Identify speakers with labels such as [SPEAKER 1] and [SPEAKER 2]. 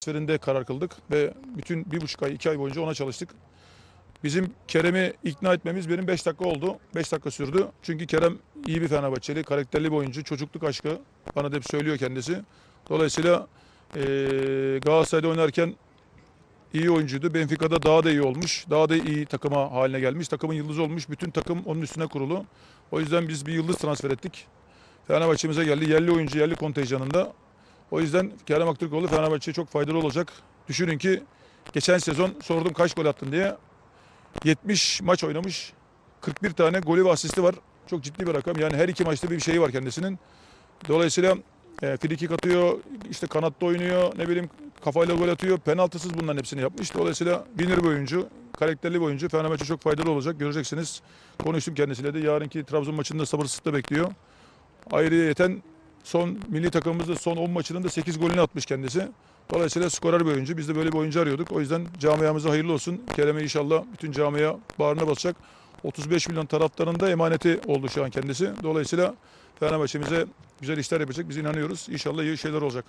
[SPEAKER 1] transferinde karar kıldık ve bütün bir buçuk ay, iki ay boyunca ona çalıştık. Bizim Kerem'i ikna etmemiz benim 5 dakika oldu. 5 dakika sürdü. Çünkü Kerem iyi bir Fenerbahçeli, karakterli bir oyuncu, çocukluk aşkı. Bana da hep söylüyor kendisi. Dolayısıyla eee Galatasaray'da oynarken iyi oyuncuydu. Benfica'da daha da iyi olmuş. Daha da iyi takıma haline gelmiş. Takımın yıldızı olmuş. Bütün takım onun üstüne kurulu. O yüzden biz bir yıldız transfer ettik. Fenerbahçe'mize geldi. Yerli oyuncu, yerli kontenjanında. O yüzden Kerem Aktürkoğlu Fenerbahçe'ye çok faydalı olacak. Düşünün ki geçen sezon sordum kaç gol attın diye. 70 maç oynamış. 41 tane golü ve asisti var. Çok ciddi bir rakam. Yani her iki maçta bir şeyi var kendisinin. Dolayısıyla e, frikik atıyor, işte kanatta oynuyor, ne bileyim kafayla gol atıyor. Penaltısız bunların hepsini yapmış. Dolayısıyla winner bir oyuncu, karakterli bir oyuncu. Fenerbahçe çok faydalı olacak. Göreceksiniz. Konuştum kendisiyle de. Yarınki Trabzon maçında sabırsızlıkla bekliyor. Ayrıyeten son milli takımımızda son 10 maçının da 8 golünü atmış kendisi. Dolayısıyla skorer bir oyuncu. Biz de böyle bir oyuncu arıyorduk. O yüzden camiamıza hayırlı olsun. Kerem'e inşallah bütün camia bağrına basacak. 35 milyon taraftarın da emaneti oldu şu an kendisi. Dolayısıyla Fenerbahçe'mize güzel işler yapacak. Biz inanıyoruz. İnşallah iyi şeyler olacak.